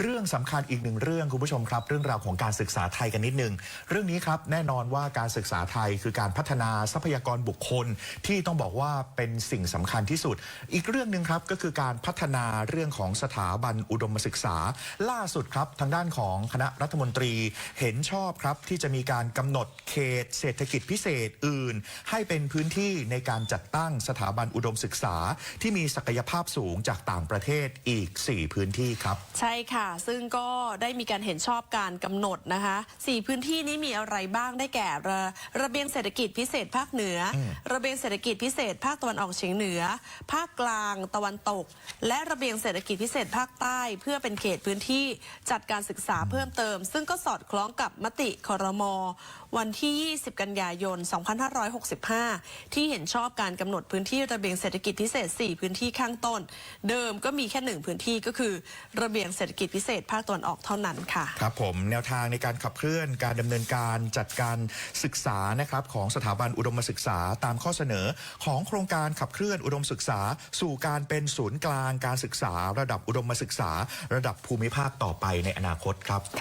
เรื่องสำคัญอีกหนึ่งเรื่องคุณผู้ชมครับ เรื่องราวของการศึกษาไทยกันนิดนึง เรื่องนี้ครับแน่นอนว่าการศึกษาไทยคือการพัฒนาทรัพยากรบุคคลที่ต้องบอกว่าเป็นสิ่งสำคัญที่สุด อีกเรื่องหนึ่งครับก็คือการพัฒนาเรื่องของสถาบันอุดมศึกษา ล่าสุดครับ ทางด้านของคณะรัฐมนตรีเห็นชอบครับที่จะมีการกำหนดเขต เศรษฐกิจพิเศษอื่น ให้เป็นพื้นที่ในการจัดตั้งสถาบันอุดมศึกษา ที่มีศักยภาพสูงจากต่างประเทศอีก 4 พื้นที่ครับ ใช่ค่ะซึ่งก็ได้มีการเห็นชอบการกำหนดนะคะสี่พื้นที่นี้มีอะไรบ้างได้แก่ระระเบียงเศรษฐกิจพิเศษภาคเหนืออระเบียงเศรษฐกิจพิเศษภาคตะวันออกเฉียงเหนือ ภาคกลางตะวันตก และระเบียงเศรษฐกิจพิเศษภาคใต้ เพื่อเป็นเขตพื้นที่จัดการศึกษาเพิ่มเติม ซึ่งก็สอดคล้องกับมติครมวันที่ 20 กันยายน 2565 ที่เห็นชอบการกำหนดพื้นที่ระเบียงเศรษฐกิจพิเศษ 4 พื้นที่ข้างต้น เดิมก็มีแค่หนึ่งพื้นที่ก็คือ ระเบียงเศรษฐกิจพิิเศษภาคตะวันออกเท่านั้นค่ะ ครับผมแนวทางในการขับเคลื่อนการดำเนินการจัดการศึกษานะครับของสถาบันอุดมศึกษาตามข้อเสนอของโครงการขับเคลื่อนอุดมศึกษา สู่การเป็นศูนย์กลางการศึกษา ระดับอุดมศึกษา ระดับภูมิภาคต่อไปในอนาคตครับ